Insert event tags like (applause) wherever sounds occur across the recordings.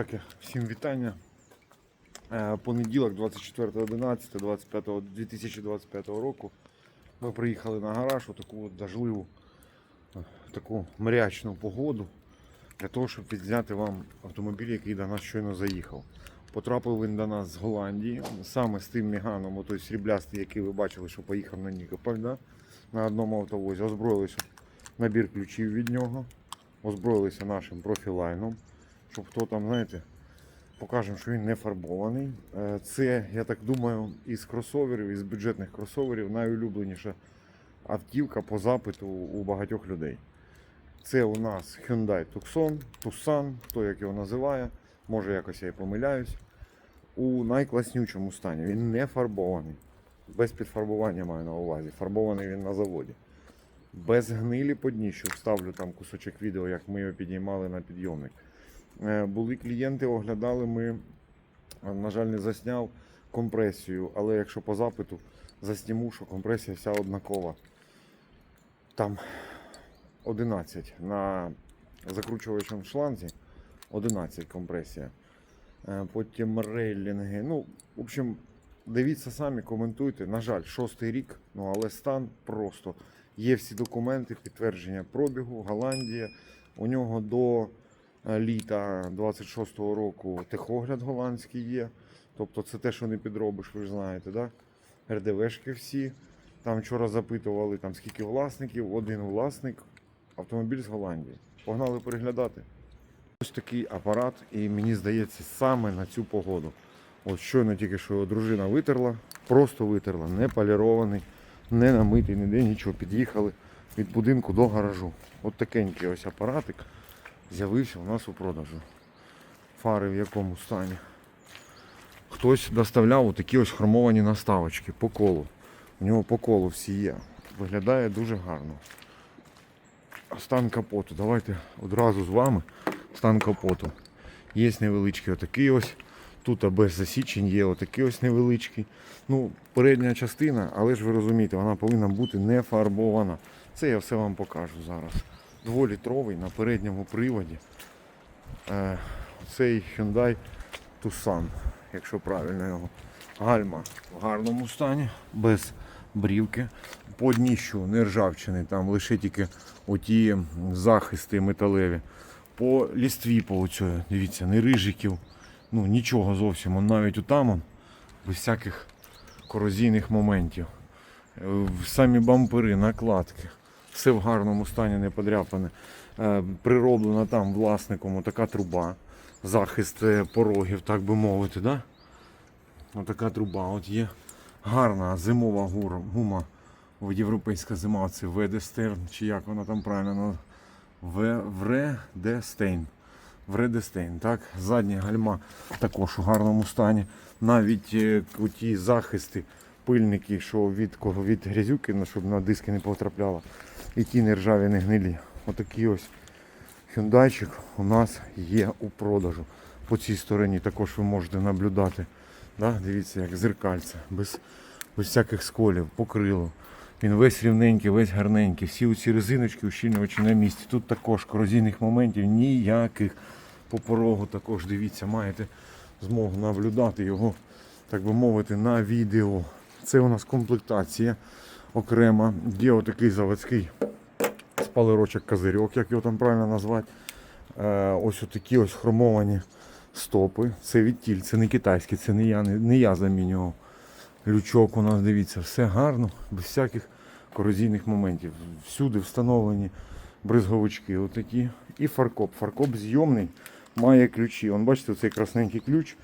Друзяки, всім вітання. Е, Понеділок, 24.11.2025 року. Ми приїхали на гараж у таку от дождливу, е, таку мрячну погоду для того, щоб відзняти вам автомобіль, який до нас щойно заїхав. Потрапив він до нас з Голландії, саме з тим міганом, той сріблястий, який ви бачили, що поїхав на Нікополь, да? на одному автовозі. Озброїлися набір ключів від нього, озброїлися нашим профілайном щоб хто там, знаєте, покажемо, що він не фарбований. Е, Це, я так думаю, із кросоверів, із бюджетних кросоверів найулюбленіша автівка по запиту у багатьох людей. Це у нас Hyundai Tucson, Tucson, хто як його називає, може якось я і помиляюсь. У найкласнючому стані. Він не фарбований. Без підфарбування маю на увазі. Фарбований він на заводі. Без гнилі по дніщу. Вставлю там кусочок відео, як ми його підіймали на підйомник. Е, Були клієнти, оглядали ми, е, на жаль, не засняв компресію, але якщо по запиту засніму, що компресія вся однакова. Там 11 на закручувачому шланзі, 11 компресія. Е, Потім рейлінги. Ну, в общем, дивіться самі, коментуйте. На жаль, шостий рік, ну але стан просто. Є всі документи, підтвердження пробігу, Голландія. У нього до літа 26-го року техогляд голландський є. Тобто це те, що не підробиш, ви ж знаєте, да? РДВшки всі. Там вчора запитували, там, скільки власників, один власник, автомобіль з Голландії. Погнали переглядати. Ось такий апарат, і мені здається, саме на цю погоду. От щойно тільки що його дружина витерла, просто витерла, не полірований, не намитий, ніде нічого. Під'їхали від будинку до гаражу. От такенький ось апаратик з'явився у нас у продажу. Фари в якому стані. Хтось доставляв такі ось хромовані наставочки по колу. У нього по колу всі є. Виглядає дуже гарно. Стан капоту. Давайте одразу з вами стан капоту. Є невеличкий отакий ось. Тут без засічень є отакий ось невеличкий. Ну, передня частина, але ж ви розумієте, вона повинна бути не фарбована. Це я все вам покажу зараз. Дволітровий на передньому приводі. Е, цей Hyundai Tucson, якщо правильно його. Гальма в гарному стані, без брівки. По дніщу не ржавчини, там лише тільки оті захисти металеві. По лістві по оцю, дивіться, не рижиків, ну нічого зовсім. Он навіть отам, он, без всяких корозійних моментів. Е, Самі бампери, накладки. Все в гарному стані, не подряпане. Е, Прироблена там власником така труба, захист е, порогів, так би мовити. Да? Отака труба. От є гарна зимова гума. Європейська зима, це Ведестерн, чи як вона там правильно Вредестейн. Вредестейн, так? Задні гальма також у гарному стані. Навіть е, ті захисти, пильники, що від кого від грязюки, щоб на диски не потрапляло. І ті не ржаві, не гнилі. Отакий ось хюндайчик у нас є у продажу. По цій стороні також ви можете наблюдати. Да? Дивіться, як зеркальце, без, без всяких сколів, покрило. Він весь рівненький, весь гарненький. Всі оці резиночки ущільнювачі на місці. Тут також корозійних моментів ніяких. По порогу також дивіться, маєте змогу наблюдати його, так би мовити, на відео. Це у нас комплектація окрема. Є отакий заводський спалерочок козирьок, як його там правильно назвати. Е, ось отакі ось хромовані стопи. Це відтіль, це не китайський, це не я, не, не я замінював. Лючок у нас, дивіться, все гарно, без всяких корозійних моментів. Всюди встановлені бризговички отакі. І фаркоп. Фаркоп зйомний, має ключі. Вон, бачите, цей красненький ключ.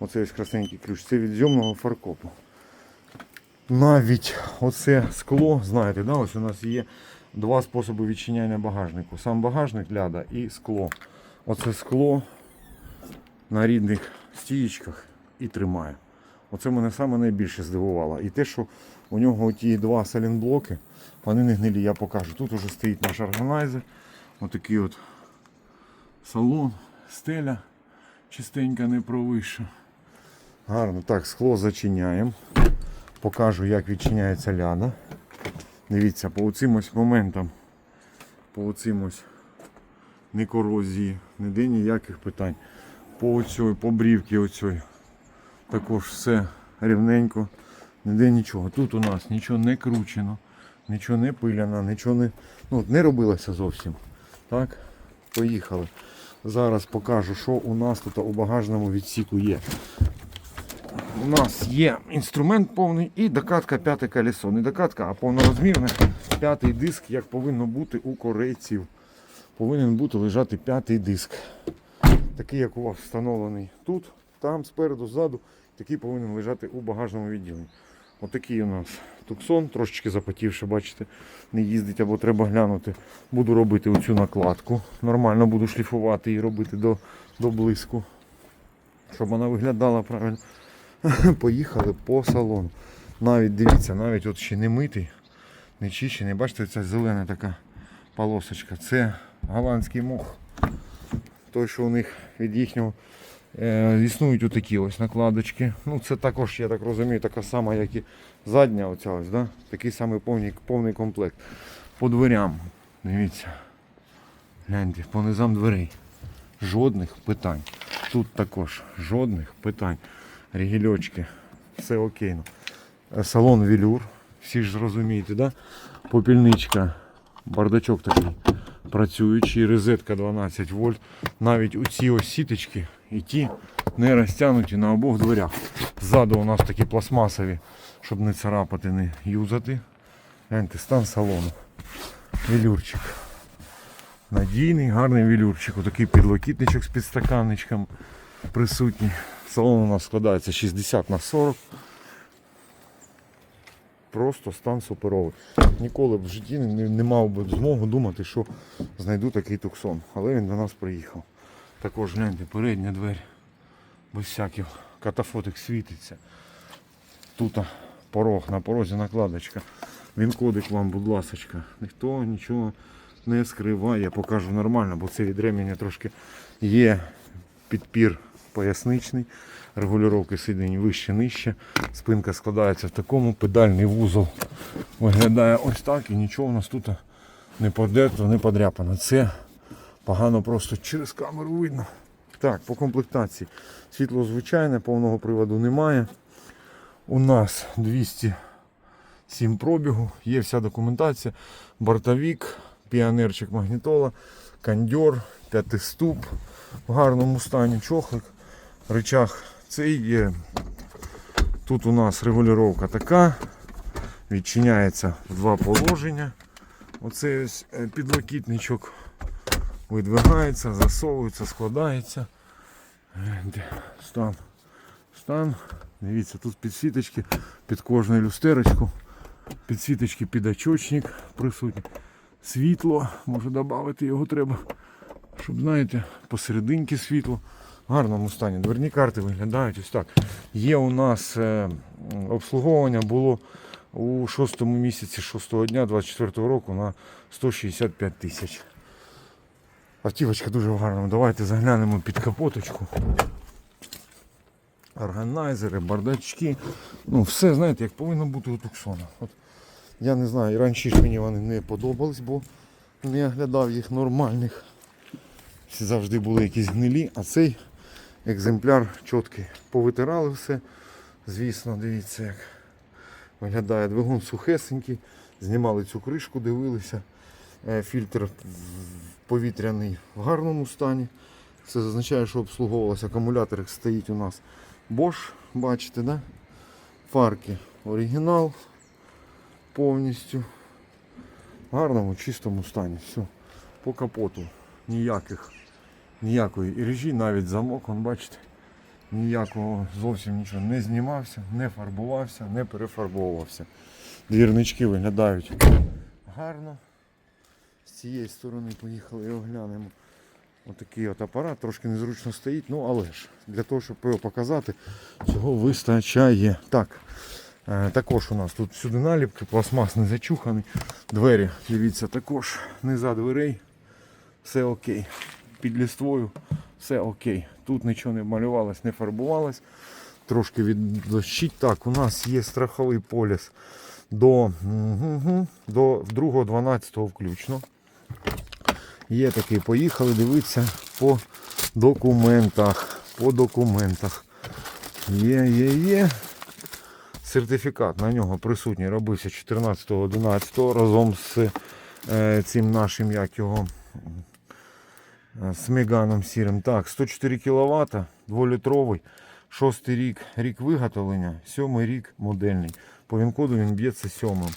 Оцей красненький ключ. Це від зйомного фаркопу. Навіть оце скло, знаєте, да, ось у нас є два способи відчиняння багажнику. Сам багажник ляда і скло. Оце скло на рідних стієчках і тримає. Оце мене саме найбільше здивувало. І те, що у нього ті два салінблоки, вони не гнилі, я покажу. Тут уже стоїть наш органайзер. Отакий от салон, стеля чистенька, не провища. Гарно. Так, скло зачиняємо. Покажу, як відчиняється ляда. Дивіться, по оцим ось моментам, по оцим ось не корозії, ніде ніяких питань. по оцій, по брівці оцій. Також все рівненько, ніде нічого. Тут у нас нічого не кручено, нічого не пиляно, нічого не, ну, не робилося зовсім. Так, поїхали. Зараз покажу, що у нас тут у багажному відсіку є. У нас є інструмент повний і докатка п'яте колесо. Не докатка, а повнорозмірне п'ятий диск, як повинно бути у корейців. Повинен бути лежати п'ятий диск. Такий, як у вас встановлений тут, там, спереду, ззаду, такий повинен лежати у багажному відділенні. Отакий у нас туксон, трошечки запотівши, бачите, не їздить або треба глянути. Буду робити оцю накладку. Нормально буду шліфувати і робити до, до блиску, щоб вона виглядала правильно. (laughs) Поїхали по салону. Навіть дивіться, навіть от ще не митий, не чищений. Бачите, ця зелена така полосочка. Це голландський мох. Той, що у них від їхнього е, існують отакі ось накладочки. Ну, це також, я так розумію, така сама, як і задня оця ось, да? такий самий повний, повний комплект. По дверям. Дивіться. Гляньте, по низам дверей. Жодних питань. Тут також жодних питань. Рігельочки. Все окейно. Е, Салон велюр. Всі ж зрозумієте, да? Попільничка, бардачок такий працюючий, розетка 12 вольт. Навіть у ці ось сіточки і ті не розтягнуті на обох дверях. Ззаду у нас такі пластмасові, щоб не царапати, не юзати. Гляньте, стан салону. Велюрчик. Надійний, гарний велюрчик. Отакий підлокітничок з підстаканничком присутній. Салон у нас складається 60 на 40. Просто стан суперовий. Ніколи б в житті не, не мав би змогу думати, що знайду такий туксон. Але він до нас приїхав. Також гляньте, передня двері. Без всяких катафотик світиться. Тут порог, на порозі накладочка. Він кодик вам, будь ласочка. Ніхто нічого не скриває. Я покажу нормально, бо це від ременя трошки є підпір поясничний. Регулювання сидінь вище нижче. Спинка складається в такому, педальний вузол виглядає ось так і нічого у нас тут не подерто, не подряпано. Це погано просто через камеру видно. Так, по комплектації. Світло звичайне, повного приводу немає. У нас 207 пробігу, є вся документація, бортовік, піонерчик магнітола, кондьор, п'ятиступ в гарному стані, чохлик, рычаг цей є. Тут у нас регулювання така, відчиняється в два положення. Оцей ось е, підлокітничок видвигається, засовується, складається. Стан. Стан. Дивіться, тут підсвіточки під кожну люстерочку. Підсвіточки під очочник присутні. Світло, може додати його треба, щоб, знаєте, посерединки світло. Гарному стані. Дверні карти виглядають ось так. Є у нас е, обслуговування було у шостому місяці шостого дня 24 року на 165 тисяч. Автівочка дуже в гарному. Давайте заглянемо під капоточку. Органайзери, бардачки. Ну, все, знаєте, як повинно бути у Туксона. От, я не знаю, раніше ж мені вони не подобались, бо не оглядав їх нормальних. Завжди були якісь гнилі, а цей екземпляр чіткий. Повитирали все. Звісно, дивіться, як виглядає двигун сухесенький. Знімали цю кришку, дивилися. Е, Фільтр повітряний в гарному стані. Це означає, що обслуговувався акумулятор, стоїть у нас Bosch, бачите, да? Фарки оригінал повністю. В гарному, чистому стані. Все. По капоту ніяких, ніякої іржі, навіть замок, он, бачите, ніякого зовсім нічого не знімався, не фарбувався, не перефарбовувався. Двірнички виглядають гарно. З цієї сторони поїхали і оглянемо. Отакий от апарат, трошки незручно стоїть, ну але ж для того, щоб його показати, цього вистачає. Так, е, також у нас тут сюди наліпки, пластмас не зачуханий. Двері, дивіться, також низа дверей. Все окей. Під ліствою все окей. Тут нічого не малювалось, не фарбувалось. Трошки віддощить. Так, у нас є страховий поліс до, до 2.12 включно. Є такий, поїхали дивитися по документах. по документах. Є, є, є. Сертифікат на нього присутній робився 14.11 разом з е, цим нашим, як його, з Меганом сірим. Так, 104 кВт, 2-літровий, шостий рік, рік виготовлення, сьомий рік модельний. По він-коду він б'ється сьомим.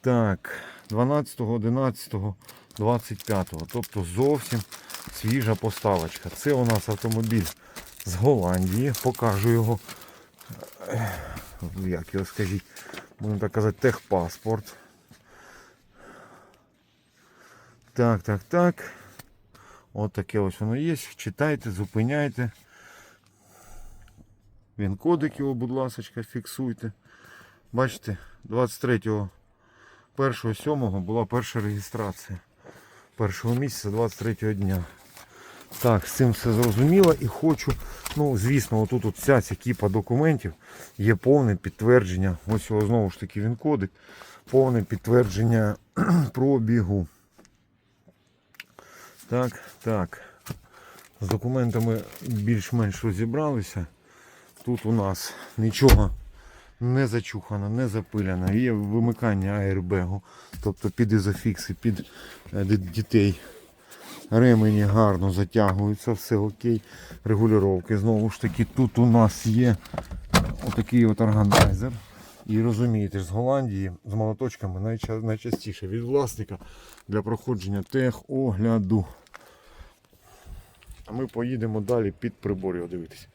Так, 12, 11, 25. Тобто зовсім свіжа поставочка. Це у нас автомобіль з Голландії. Покажу його. е, Як його скажіть, будемо так казати, техпаспорт. Так, так, так. От таке ось воно є. Читайте, зупиняйте. Він кодик його, будь ласка, фіксуйте. Бачите, 23 1 7 була перша реєстрація. Першого місяця 23 дня. Так, з цим все зрозуміло і хочу, ну, звісно, отут от вся ця кіпа документів є повне підтвердження. Ось його знову ж таки він кодик. Повне підтвердження (clears throat) пробігу. Так, так. З документами більш-менш розібралися. Тут у нас нічого не зачухано, не запиляно. Є вимикання аербегу, тобто під ізофікси, під е, дітей. Ремені гарно затягуються, все окей. Регулювання. Знову ж таки, тут у нас є отакий от органайзер. І розумієте, з Голландії з молоточками найча- найчастіше від власника для проходження техогляду. А ми поїдемо далі під приборів дивитися.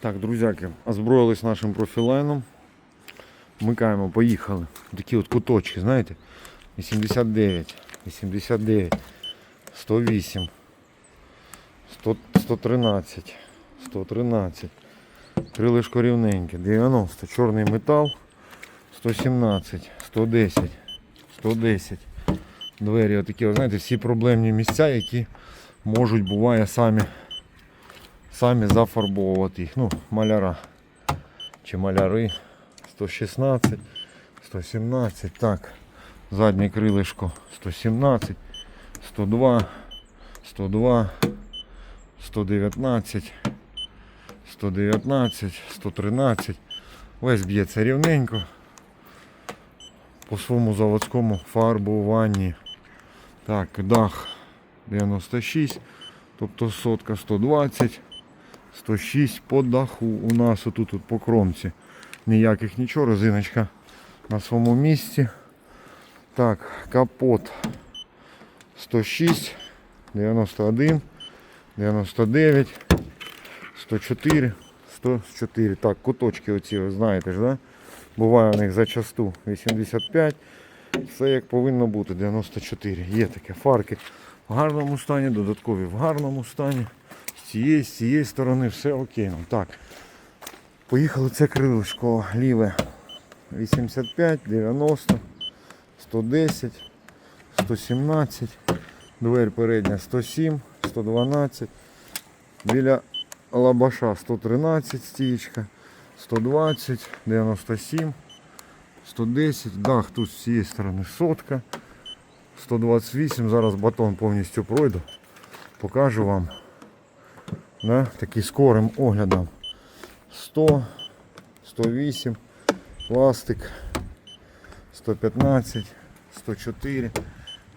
Так, друзяки, озброїлись нашим профілайном. Вмикаємо, поїхали. Такі от куточки, знаєте? 89, 89, 108, 100, 113, 113. Крилишко рівненьке, 90, чорний метал, 117, 110, 110. Двері отакі, от, знаєте, всі проблемні місця, які можуть, буває, самі, самі зафарбовувати їх. Ну, маляра чи маляри. 116, 117, так, заднє крилишко 117, 102, 102, 119, 119, 113. Весь б'ється рівненько по своєму заводському фарбуванні. Так, дах 96, тобто сотка 120, 106 по даху у нас отут от по кромці. Ніяких нічого, резиночка на своєму місці. Так, капот 106, 91, 99, 104, 104. Так, куточки оці, ви знаєте ж, да? Буває у них зачасту 85. Все як повинно бути, 94. Є таке фарки в гарному стані, додаткові в гарному стані. З цієї, з цієї сторони все окей. Ну, так. Поїхали це крилишко ліве 85, 90, 110, 117, дверь передня 107, 112, біля лабаша 113 стічка, 120, 97, 110, дах тут з цієї сторони сотка, 128, зараз батон повністю пройду, покажу вам да, такий скорим оглядом. 100, 108, пластик, 115, 104,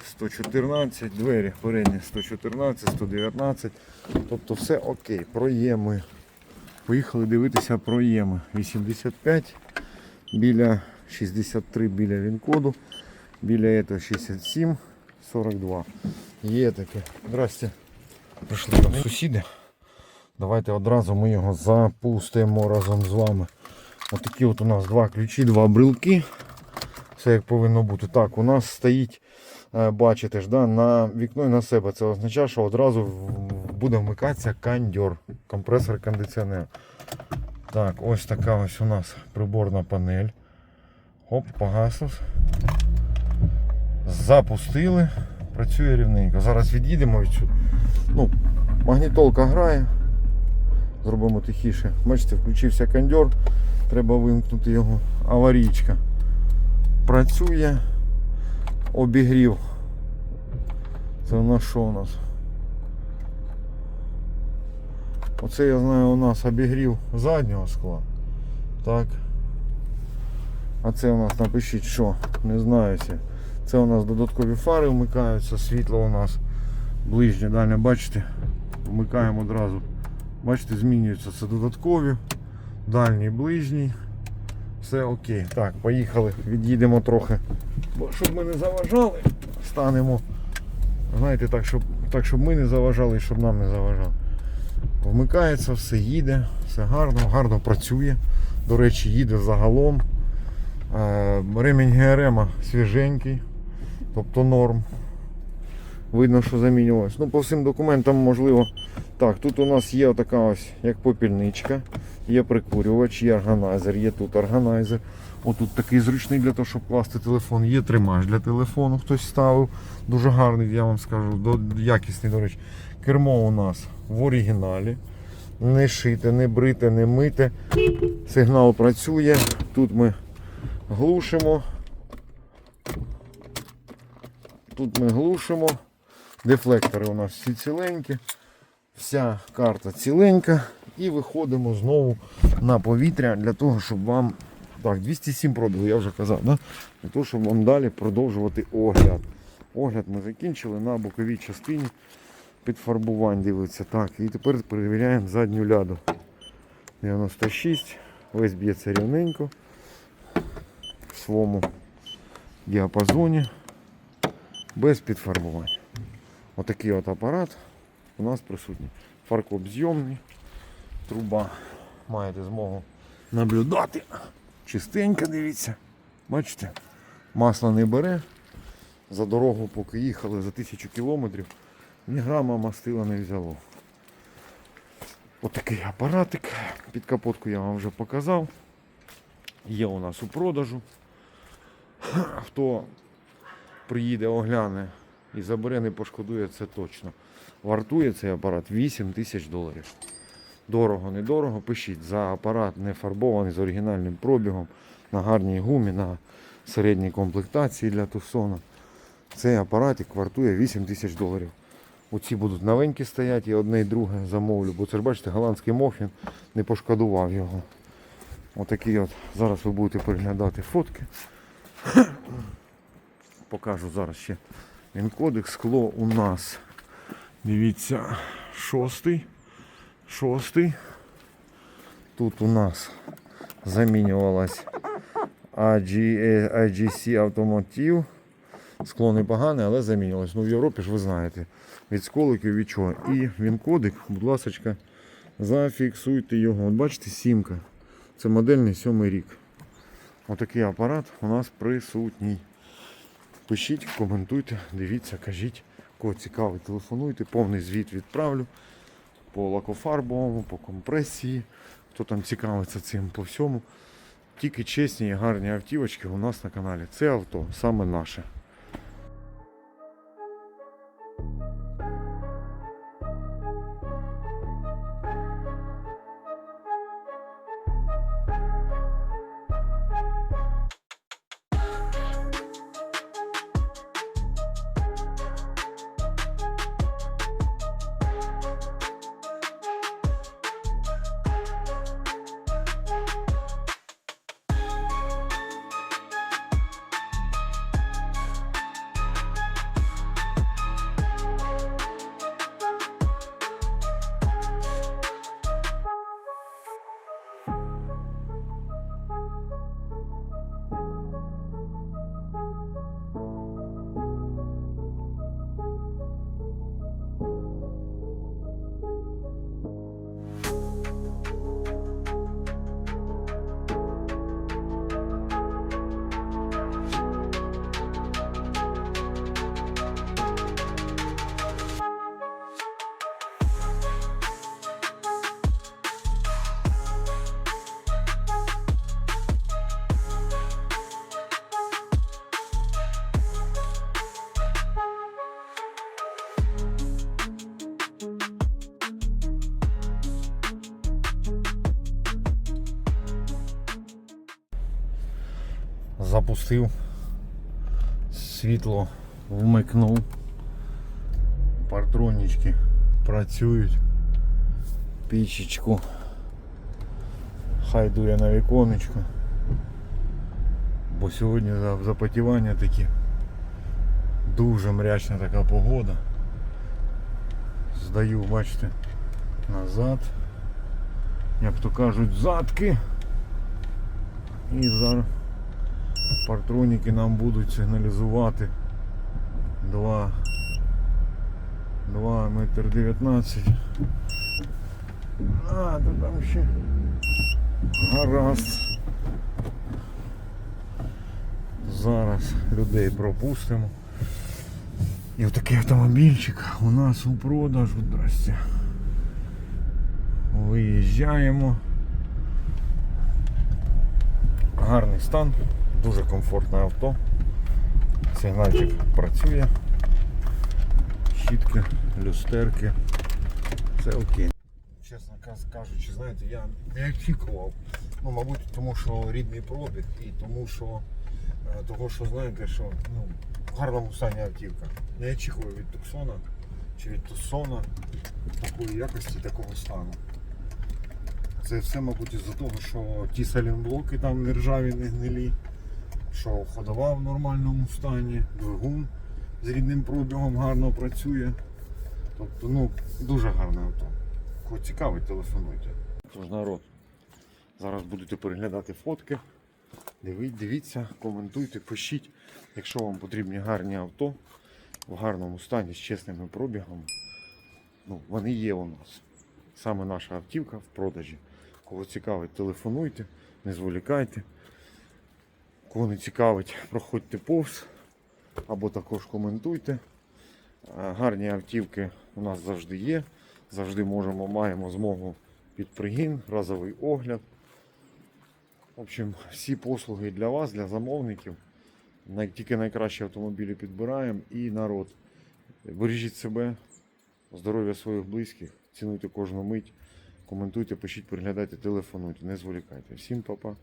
114, двері передні 114, 119. Тобто все окей, проєми. Поїхали дивитися проєми. 85 біля 63 біля Вінкоду, біля этого 67, 42. Є таке. Здрасте. Прийшли там сусіди. Давайте одразу ми його запустимо разом з вами. Отакі от у нас два ключі, два брелки. Все як повинно бути. Так, у нас стоїть, е, бачите ж, да, на вікно і на себе. Це означає, що одразу буде вмикатися кондьор, компресор кондиціонер. Так, ось така ось у нас приборна панель. Хоп, погаснув. Запустили. Працює рівненько. Зараз від'їдемо відсюди. Ну, магнітолка грає. Зробимо тихіше. Бачите, включився кондьор. Треба вимкнути його. Аварійка. Працює. Обігрів. Це у нас що у нас? Оце я знаю у нас обігрів заднього скла. Так. А це у нас напишіть що? Не знаю. Це у нас додаткові фари вмикаються, світло у нас ближнє, дальнє, бачите, вмикаємо одразу. Бачите, змінюються це додаткові, дальній, ближній. Все окей. Так, поїхали, від'їдемо трохи. Бо щоб ми не заважали, станемо. Знаєте, так, щоб, так, щоб ми не заважали і щоб нам не заважали. Вмикається, все їде, все гарно, гарно працює. До речі, їде загалом. Е, Ремінь ГРМ свіженький, тобто норм. Видно, що замінювалось. Ну, по всім документам можливо. Так, тут у нас є така ось як попільничка, є прикурювач, є органайзер, є тут органайзер. Отут такий зручний для того, щоб класти телефон. Є тримач для телефону, хтось ставив. Дуже гарний, я вам скажу, до- якісний, до речі. Кермо у нас в оригіналі. Не шите, не брите, не мите. Сигнал працює. Тут ми глушимо. Тут ми глушимо. Дефлектори у нас всі ціленькі. Вся карта ціленька. І виходимо знову на повітря для того, щоб вам. Так, 207 пробігу, я вже казав, да? для того, щоб вам далі продовжувати огляд. Огляд ми закінчили на боковій частині підфарбувань дивиться. Так, і тепер перевіряємо задню ляду. 96, весь б'ється рівненько в своєму діапазоні без підфарбувань. Отакий от апарат у нас присутній. Фаркоп зйомний, труба. Маєте змогу наблюдати. Чистенько дивіться. Бачите? Масло не бере. За дорогу, поки їхали за тисячу кілометрів, ні грама мастила не взяло. Отакий апаратик. Під капотку я вам вже показав. Є у нас у продажу. Хто приїде, огляне і забере, не пошкодує, це точно. Вартує цей апарат 8 тисяч доларів. Дорого, недорого. Пишіть за апарат не фарбований з оригінальним пробігом, на гарній гумі, на середній комплектації для Тусона. Цей апаратик вартує 8 тисяч доларів. Оці будуть новенькі стоять, і одне і друге замовлю. Бо це ж бачите, голландський мофін не пошкодував його. Отакий от. Зараз ви будете переглядати фотки. Покажу зараз ще він. Скло у нас. Дивіться, шостий. Шостий. Тут у нас замінювалась IGC Automotive. Скло непогане, але замінювалось. Ну в Європі ж ви знаєте. Від сколиків від чого. І він кодик, будь ласка, зафіксуйте його. От бачите, сімка. Це модельний сьомий рік. Отакий апарат у нас присутній. Пишіть, коментуйте, дивіться, кажіть, кого цікавить, телефонуйте, повний звіт відправлю по лакофарбовому, по компресії. Хто там цікавиться цим по всьому. Тільки чесні і гарні автівочки у нас на каналі. Це авто саме наше. Запустив, світло вмикнув, партронічки працюють. Пічечку. Хай дує на віконечко. Бо сьогодні запотівання такі. Дуже мрячна така погода. Здаю, бачите, назад. Як то кажуть, задки. І зараз партроніки нам будуть сигналізувати 2 2 метр 19. А, то там ще гаразд. Зараз людей пропустимо. І отакий автомобільчик у нас у продажу. Здрасте. Виїжджаємо. Гарний стан, дуже комфортне авто. Сигнальчик працює. Щітки, люстерки. Все окей. Чесно кажучи, знаєте, я не очікував. Ну, мабуть, тому що рідний пробіг і тому що, е, того, що знаєте, що ну, в гарному стані автівка. Не очікував від Туксона чи від Туссона такої якості, такого стану. Це все, мабуть, із-за того, що ті салінблоки там не ржаві, не гнилі, що ходова в нормальному стані, двигун з рідним пробігом гарно працює. Тобто, ну, дуже гарне авто. Кого цікавить, телефонуйте. Тож народ, зараз будете переглядати фотки. Дивіть, дивіться, коментуйте, пишіть, якщо вам потрібні гарні авто в гарному стані з чесними пробігами. Ну, вони є у нас. Саме наша автівка в продажі. Кого цікавить, телефонуйте, не зволікайте. Кого не цікавить, проходьте повз або також коментуйте. Е, Гарні автівки у нас завжди є. Завжди можемо, маємо змогу під пригін, разовий огляд. В общем, всі послуги для вас, для замовників. Тільки найкращі автомобілі підбираємо і народ. Бережіть себе, здоров'я своїх близьких, цінуйте кожну мить, коментуйте, пишіть, переглядайте, телефонуйте, не зволікайте. Всім па-па.